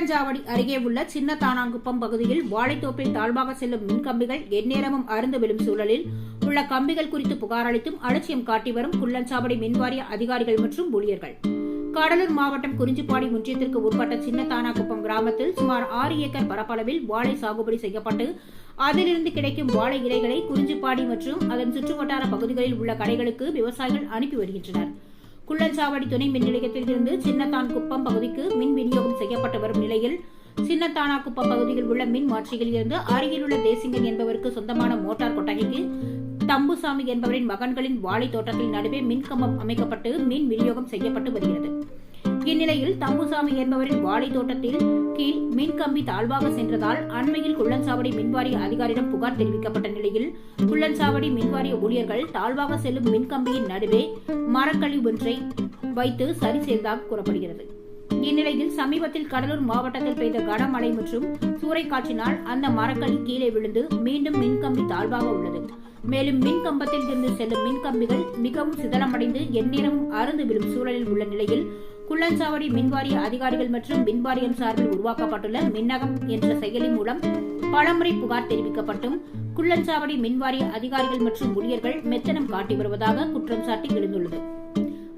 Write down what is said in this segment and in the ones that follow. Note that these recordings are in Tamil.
குள்ளஞ்சாவடி அருகே உள்ள சின்ன தானாங்குப்பம் பகுதியில் வாழைத்தோப்பில் தாழ்வாக செல்லும் மின்கம்பிகள் எந்நேரமும் அறுந்து விழும் சூழலில் உள்ள கம்பிகள் குறித்து புகார் அளித்தும் அலட்சியம் காட்டி வரும் குள்ளஞ்சாவடி மின்வாரிய அதிகாரிகள் மற்றும் ஊழியர்கள். கடலூர் மாவட்டம் குறிஞ்சிப்பாடி ஒன்றியத்திற்கு உட்பட்ட சின்ன தானாக்குப்பம் கிராமத்தில் சுமார் ஆறு ஏக்கர் பரப்பளவில் வாழை சாகுபடி செய்யப்பட்டு அதிலிருந்து கிடைக்கும் வாழை இலைகளை குறிஞ்சிப்பாடி மற்றும் அதன் சுற்றுவட்டார பகுதிகளில் உள்ள கடைகளுக்கு விவசாயிகள் அனுப்பி வருகின்றனர். குள்ளஞ்சாவடி துணை மின் நிலையத்தில் இருந்து சின்னத்தான் குப்பம் பகுதிக்கு மின் விநியோகம் செய்யப்பட்டு வரும் நிலையில் சின்னத்தானா குப்பம் பகுதியில் உள்ள மின் மாற்றிகளில் இருந்து அருகில் உள்ள தேசிங்கன் என்பவருக்கு சொந்தமான மோட்டார் கொட்டகைக்கு தம்புசாமி என்பவரின் மகன்களின் வாழை தோட்டத்தில் நடுவே மின்கம்பம் அமைக்கப்பட்டு மின் விநியோகம் செய்யப்பட்டு வருகிறது. இந்நிலையில் தம்புசாமி என்பவரின் வாழை தோட்டத்தில் கீழ் மின்கம்பி தாழ்வாக சென்றதால் அண்மையில் குள்ளன்சாவடி மின்வாரிய அதிகாரியிடம் புகார் தெரிவிக்கப்பட்ட நிலையில் குள்ளன்சாவடி மின்வாரிய ஊழியர்கள் தாழ்வாக செல்லும் மின்கம்பியின் நடுவே மரக்கழி ஒன்றை வைத்து சரி செய்ததாக கூறப்படுகிறது. இந்நிலையில் சமீபத்தில் கடலூர் மாவட்டத்தில் பெய்த கனமழை மற்றும் சூறைக்காற்றினால் அந்த மரக்கழி கீழே விழுந்து மீண்டும் மின்கம்பி தாழ்வாக உள்ளது. மேலும் மின் கம்பத்தில் இருந்து செல்லும் மின்கம்பிகள் மிகவும் சிதலமடைந்து எந்நேரமும் அறுந்து விழும் சூழலில் உள்ள நிலையில் குள்ளஞ்சாவடி மின்வாரிய அதிகாரிகள் மற்றும் மின்வாரியம் சார்பில் உருவாக்கப்பட்டுள்ள மின்னகம் என்ற செயலி மூலம் பலமுறை புகார் தெரிவிக்கப்பட்டும் குள்ளஞ்சாவடி மின்வாரிய அதிகாரிகள் மற்றும் ஊழியர்கள் மெத்தனம் காட்டி வருவதாக குற்றம் சாட்டி எழுந்துள்ளது.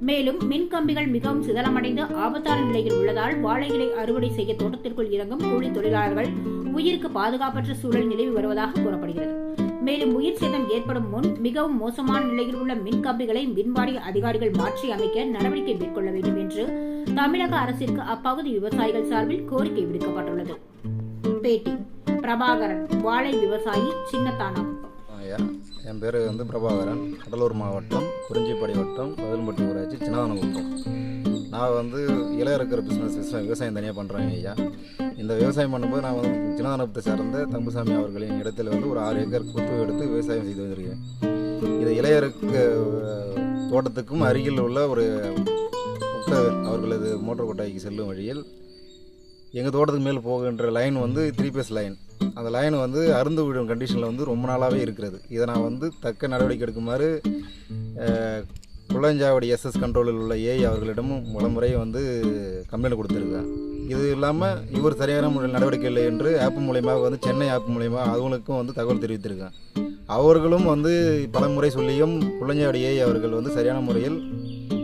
மேலும் மின் கம்பிகள் மிகவும் சிதலமடைந்து ஆபத்தான நிலையில் உள்ளதால் வாழைகளை அறுவடை செய்ய தோட்டத்திற்குள் இறங்கும் கூலி தொழிலாளர்கள் உயிருக்கு பாதுகாப்பற்ற சூழல் நிலவி வருவதாக கூறப்படுகிறது. மேலும் உயிர் சேதம் ஏற்படும் முன் மிகவும் மோசமான நிலையில் உள்ள மின் கம்பிகளை மின்வாரிய அதிகாரிகள் மாற்றி அமைக்க நடவடிக்கை மேற்கொள்ள வேண்டும் என்று தமிழக அரசிற்கு அப்பகுதி விவசாயிகள் சார்பில் கோரிக்கை விடுக்கப்பட்டுள்ளது. பேட்டி பிரபாகரன் வாழை விவசாயி சின்னத்தானம். என் பேர் வந்து பிரபாகரன். கடலூர் மாவட்டம் குறிஞ்சிப்பாடி வட்டம் பதில்பட்டி ஊராட்சி சின்னதானகுப்பம் நான் வந்து இலை இருக்கிற பிஸ்னஸ் விவசாயம் விவசாயம் தனியாக பண்ணுறேன் ஐயா. இந்த விவசாயம் பண்ணும்போது நான் வந்து சின்னதானத்தை சார்ந்த தம்புசாமி அவர்களின் இடத்துல வந்து ஒரு ஆறு ஏக்கர் குத்து எடுத்து விவசாயம் செய்து வந்திருக்கேன். இது இளையருக்கு தோட்டத்துக்கும் அருகில் உள்ள ஒரு குட்டை அவர்களது மோட்டர் கொட்டாய்க்கு செல்லும் வழியில் எங்கள் தோட்டத்துக்கு மேல் போகின்ற லைன் வந்து த்ரீ பேஸ் லைன் அந்த லைன் வந்து அருந்து விடும் கண்டிஷனில் வந்து ரொம்ப நாளாகவே இருக்கிறது. இதை நான் வந்து தக்க நடவடிக்கை எடுக்குமாறு புள்ளஞ்சாவடி எஸ்எஸ் கண்ட்ரோலில் உள்ள ஏஐ அவர்களிடமும் முறை வந்து கம்ப்ளைண்ட் கொடுத்துருக்கேன் இது இல்லாமல் இவர் சரியான முறையில் நடவடிக்கை இல்லை என்று ஆப் மூலயமா வந்து சென்னை ஆப் மூலயமா அவங்களுக்கும் வந்து தகவல் தெரிவித்திருக்கேன் அவர்களும் வந்து பல முறை சொல்லியும் புள்ளஞ்சாவடி ஏஐ அவர்கள் வந்து சரியான முறையில்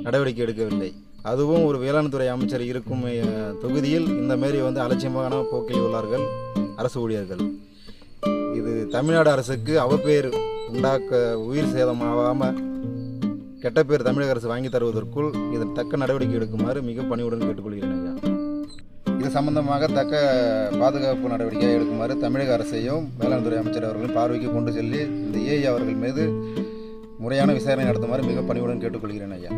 நடவடிக்கை எடுக்கவில்லை. அதுவும் ஒரு வேளாண் துறை அமைச்சர் இருக்கும் தொகுதியில் இந்த மாரி வந்து அலட்சியமான போக்கில் உள்ளார்கள் அரசு ஊழியர்கள். இது தமிழ்நாடு அரசுக்கு அவப்பேர் உண்டாக்க உயிர் சேதமாகாமல் கெட்ட பேர் தமிழக அரசு வாங்கி தருவதற்குள் இதன் தக்க நடவடிக்கை எடுக்குமாறு மிக பணிவுடன் கேட்டுக்கொள்கிறேன் ஐயா. இது சம்பந்தமாக தக்க பாதுகாப்பு நடவடிக்கை எடுக்குமாறு தமிழக அரசையும் வேளாண் துறை அமைச்சர் அவர்களையும் பார்வைக்கு கொண்டு செல்லி இந்த ஏஐ அவர்கள் மீது முறையான விசாரணை நடத்துமாறு மிக பணிவுடன் கேட்டுக்கொள்கிறேன் ஐயா.